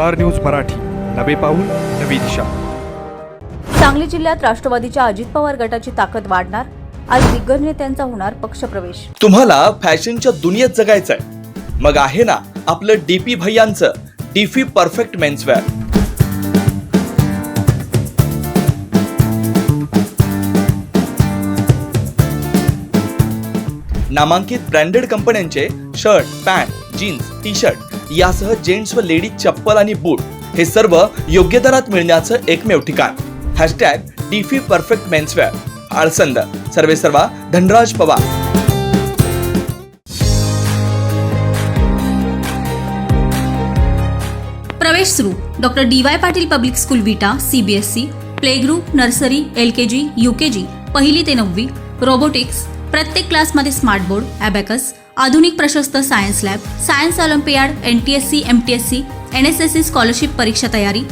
Star news Marathi. नवे पाऊल नवी दिशा. सांगली जिल्ह्यात राष्ट्रवादीच्या अजित पवार गटाची ताकद वाढणार आज दिग्गज नेत्यांचा होणार पक्षप्रवेश. तुम्हाला फॅशनच्या दुनियेत जगायचंय. मग आहे ना आपलं डीपी भैयांचं डीफी परफेक्ट मेन्सवेअर नामांकित ब्रँडेड कंपन्यांचे shirt pant jeans T shirt यासह जेंट्स व लेडीज चप्पल आणि बूट हे सर्व योग्य दरात मिळण्याचं एकमेव ठिकाण. Hashtag D P perfect menswear. Alsand. सर्वे सर्वा धनराज पवार. प्रवेश सुरू. Doctor D Y Patil public school Vita CBSE play group nursery L K G U K G पहिली ते नववी रोबोटिक्स प्रत्येक क्लासमध्ये स्मार्ट बोर्ड ॲबॅकस आधुनिक प्रशस्त science lab science olympiad N T S C M T S C N S S C scholarship परीक्षा तयारी.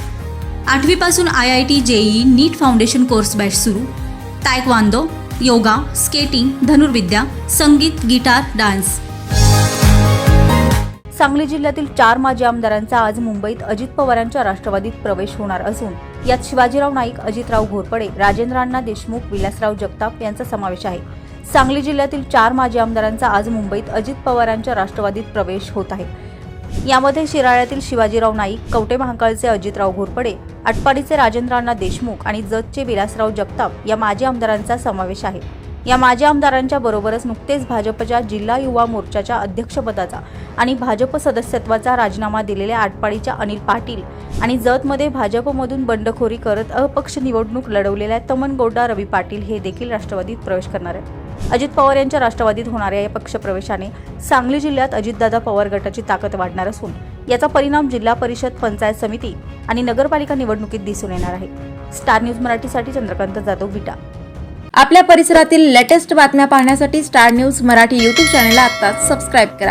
आठवीपासून I I T JEE NEET foundation course batch सुरू. तायक्वांदो योगा स्केटिंग धनुर्विद्या संगीत guitar dance. Sangli जिल्ह्यातील चार माजी आमदारांचा आज मुंबईत अजित पवारांच्या राष्ट्रवादीत प्रवेश होणार असून यात शिवाजीराव नाईक अजितराव घोरपडे राजेंद्र अण्णा देशमुख विलासराव जगताप यांचा समावेश आहे. सांगली जिल्ह्यातील चार माजी आमदारांचा आज मुंबईत अजित पवारांच्या राष्ट्रवादीत प्रवेश होत आहे. यामध्ये शिराळ्यातील शिवाजीराव नाईक कवटे महाकाळचे अजितराव घोरपडे आटपाडीचे राजेंद्र अण्णा देशमुख आणि जतचे विलासराव जगताप या माजी आमदारांचा समावेश आहे. या माजी आमदारांच्या बरोबरच नुकतेच भाजपच्या जिल्हा युवा मोर्चाच्या अध्यक्षपदाचा आणि भाजप सदस्यत्वाचा राजीनामा दिलेल्या आटपाडीच्या अनिल पाटील आणि जतमध्ये भाजपमधून बंडखोरी करत अपक्ष निवडणूक लढवलेल्या तमन गौडा रवी पाटील हे देखील राष्ट्रवादीत प्रवेश करणार आहेत. अजित पवार यांच्या राष्ट्रवादीत होणाऱ्या या पक्षप्रवेशाने सांगली जिल्ह्यात अजितदादा पवार गटाची ताकद वाढणार असून याचा परिणाम जिल्हा परिषद पंचायत समिती आणि नगरपालिका निवडणुकीत दिसून येणार आहे. स्टार न्यूज मराठीसाठी चंद्रकांत जाधव विटा. आपल्या परिसरातील लेटेस्ट बातम्या पाहण्यासाठी स्टार न्यूज मराठी यूट्यूब चॅनेलला आत्ताच सबस्क्राईब करा.